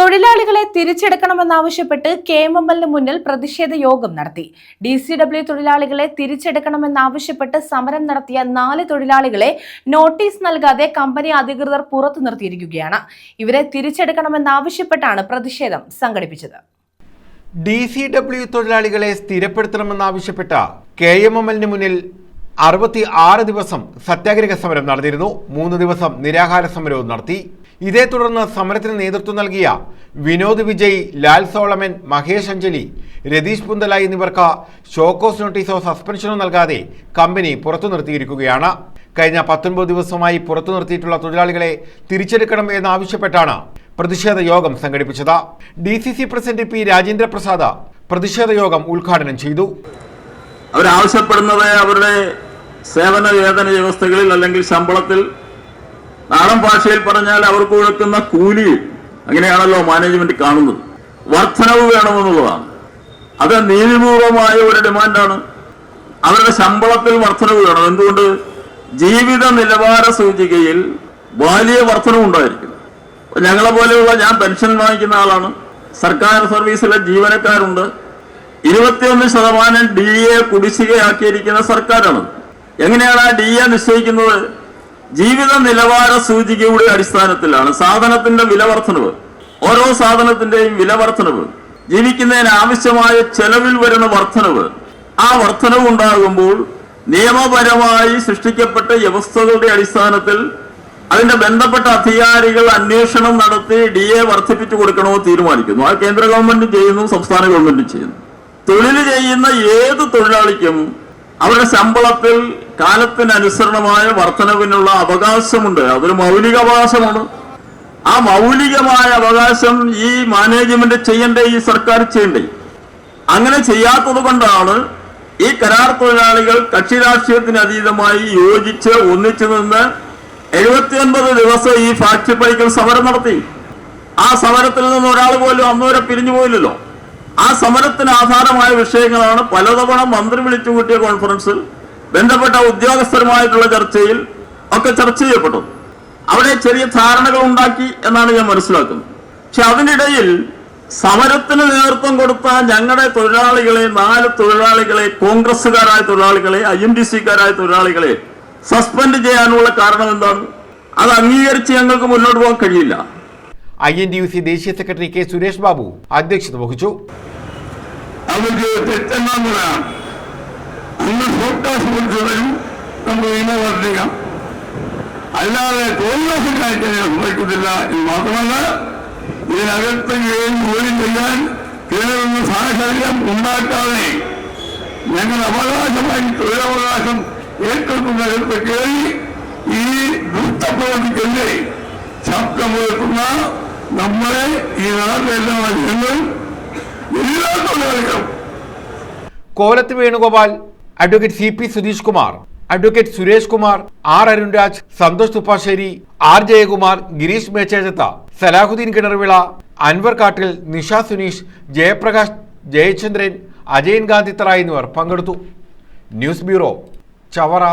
തൊഴിലാളികളെ തിരിച്ചെടുക്കണമെന്നാവശ്യപ്പെട്ട് K M M എല്ലിന് മുന്നിൽ പ്രതിഷേധ യോഗം നടത്തി. ഡി സി ഡബ്ല്യു തൊഴിലാളികളെ തിരിച്ചെടുക്കണമെന്നാവശ്യപ്പെട്ട് സമരം നടത്തിയ നാല് തൊഴിലാളികളെ നോട്ടീസ് നൽകാതെ കമ്പനി അധികൃതർ പുറത്തു നിർത്തിയിരിക്കുകയാണ്. ഇവരെ തിരിച്ചെടുക്കണമെന്നാവശ്യപ്പെട്ടാണ് പ്രതിഷേധം സംഘടിപ്പിച്ചത്. ഡി സി ഡബ്ല്യു തൊഴിലാളികളെ സ്ഥിരപ്പെടുത്തണമെന്നാവശ്യപ്പെട്ട കെ എം എം എല്ലിന് മുന്നിൽ അറുപത്തി ആറ് ദിവസം സത്യാഗ്രഹ സമരം നടന്നിരുന്നു. മൂന്ന് ദിവസം നിരാഹാര സമരവും നടത്തി. ഇതേ തുടർന്ന് സമരത്തിന് നേതൃത്വം നൽകിയ വിനോദ് വിജയ് ലാൽ സോളമൻ മഹേഷ് അഞ്ജലി രതീഷ് പുന്തല എന്നിവർക്ക് ഷോക്കോസ് നോട്ടീസോ സസ്പെൻഷനോ നൽകാതെ കമ്പനി പുറത്തു നിർത്തിയിരിക്കുകയാണ്. കഴിഞ്ഞ പത്തൊൻപത് ദിവസമായി പുറത്തു നിർത്തിയിട്ടുള്ള തൊഴിലാളികളെ തിരിച്ചെടുക്കണം എന്നാവശ്യപ്പെട്ടാണ് പ്രതിഷേധ യോഗം സംഘടിപ്പിച്ചത്. D C C president P Rajendra Prasad പ്രതിഷേധ യോഗം ഉദ്ഘാടനം ചെയ്തു. അവരാവശ്യപ്പെടുന്നത് അവരുടെ സേവന വേതന വ്യവസ്ഥകളിൽ അല്ലെങ്കിൽ ശമ്പളത്തിൽ നാടൻ ഭാഷയിൽ പറഞ്ഞാൽ അവർക്ക് കൊടുക്കുന്ന കൂലി അങ്ങനെയാണല്ലോ മാനേജ്മെന്റ് കാണുന്നത്. വർധനവ് വേണമെന്നുള്ളതാണ്. അത് നീതിപൂർവമായ ഒരു ഡിമാൻഡാണ് അവരുടെ ശമ്പളത്തിൽ വർധനവ് വേണം. എന്തുകൊണ്ട്? ജീവിത നിലവാര സൂചികയിൽ വലിയ വർധനവ് ഉണ്ടായിരിക്കും ഞങ്ങളെ പോലെയുള്ള ഞാൻ പെൻഷൻ വാങ്ങിക്കുന്ന ആളാണ്. സർക്കാർ സർവീസിലെ ജീവനക്കാരുണ്ട്. ഇരുപത്തിയൊന്ന് ശതമാനം ഡി എ കുടിശ്ശികയാക്കിയിരിക്കുന്ന സർക്കാരാണ്. എങ്ങനെയാണ് ആ ഡി എ നിശ്ചയിക്കുന്നത്? ജീവിത നിലവാര സൂചികയുടെ അടിസ്ഥാനത്തിലാണ് സാധനത്തിന്റെ വില വർധനവ് ഓരോ സാധനത്തിന്റെയും വില വർധനവ് ജീവിക്കുന്നതിന് ആവശ്യമായ ചെലവിൽ വരുന്ന വർധനവ് ആ വർധനവ് ഉണ്ടാകുമ്പോൾ നിയമപരമായി സൃഷ്ടിക്കപ്പെട്ട വ്യവസ്ഥകളുടെ അടിസ്ഥാനത്തിൽ അതിന്റെ ബന്ധപ്പെട്ട അധികാരികൾ അന്വേഷണം നടത്തി ഡി എ വർദ്ധിപ്പിച്ചു കൊടുക്കണമോ തീരുമാനിക്കുന്നു. ആ കേന്ദ്ര ഗവൺമെന്റ് ചെയ്യുന്നു സംസ്ഥാന ഗവൺമെന്റ് ചെയ്യുന്നു. തൊഴിൽ ചെയ്യുന്ന ഏത് തൊഴിലാളിക്കും അവരുടെ ശമ്പളത്തിൽ കാലത്തിനനുസരണമായ വർധനവിനുള്ള അവകാശമുണ്ട്. അതൊരു മൗലിക അവകാശമാണ്. ആ മൗലികമായ അവകാശം ഈ മാനേജ്മെന്റ് ചെയ്യണ്ടേ ഈ സർക്കാർ ചെയ്യണ്ടേ? അങ്ങനെ ചെയ്യാത്തത് കൊണ്ടാണ് ഈ കരാർ തൊഴിലാളികൾ കക്ഷി രാഷ്ട്രീയത്തിന് അതീതമായി യോജിച്ച് ഒന്നിച്ചു നിന്ന് എഴുപത്തിയൊൻപത് ദിവസം ഈ ഫാക്ടറി പണിക്കൽ സമരം നടത്തി. ആ സമരത്തിൽ നിന്ന് ഒരാൾ പോലും അന്നുവരെ പിരിഞ്ഞു പോയില്ലല്ലോ. ആ സമരത്തിന് ആധാരമായ വിഷയങ്ങളാണ് പലതവണ മന്ത്രി വിളിച്ചു കൂട്ടിയ കോൺഫറൻസിൽ ബന്ധപ്പെട്ട ഉദ്യോഗസ്ഥരുമായിട്ടുള്ള ചർച്ചയിൽ ഒക്കെ ചർച്ച ചെയ്യപ്പെട്ടു. അവിടെ ചെറിയ ധാരണകൾ ഉണ്ടാക്കി എന്നാണ് ഞാൻ മനസ്സിലാക്കുന്നത്. പക്ഷെ അതിനിടയിൽ സമരത്തിന് നേതൃത്വം കൊടുത്ത ഞങ്ങളുടെ തൊഴിലാളികളെ നാല് തൊഴിലാളികളെ കോൺഗ്രസ്സുകാരായ തൊഴിലാളികളെ ഐ എം ഡി സിക്കാരായ തൊഴിലാളികളെ സസ്പെൻഡ് ചെയ്യാനുള്ള കാരണം എന്താണ്? അത് അംഗീകരിച്ച് ഞങ്ങൾക്ക് മുന്നോട്ട് പോകാൻ കഴിയില്ല. I N D U C ദേശീയ സെക്രട്ടറി കെ സുരേഷ് ബാബു അധ്യക്ഷത വഹിച്ചു. അവർക്ക് തെറ്റെന്നാണ് അന്ന് ഫോട്ടോസ് കൊടുത്തവരും നമുക്ക് വർദ്ധിക്കാം അല്ലാതെ തൊഴിലാളിക്കാർക്ക് സംഭവിക്കുന്നില്ല എന്ന് മാത്രമല്ല ഇതിനകത്ത് കീഴിൽ ജോലി ചെയ്യാൻ കയറുന്ന സാഹചര്യം ഉണ്ടാക്കാതെ ഞങ്ങൾ അവകാശമായി തൊഴിലവകാശം ഏറ്റെടുക്കുന്നതിനകത്ത് കയറി ഈ ദുഷ്ടപ്രവർത്തിക്കെതിരെ ശബ്ദമുയർത്തുന്ന നമ്മളെ ഈ നാട്ടിലെല്ലാം ജനങ്ങൾ എല്ലാ തൊഴിലാളികളും. Kolath Venugopal advocate C P Sudheesh Kumar advocate Suresh Kumar R Arunraj Santhosh Thuppassery R Jayakumar Gireesh Mechejath Salahuddin Kinarvila Anvar Kattil Nisha Suneesh Jayaprakash Jayachandran Ajayan Gandhithara എന്നിവർ പങ്കെടുത്തു. News bureau Chavara.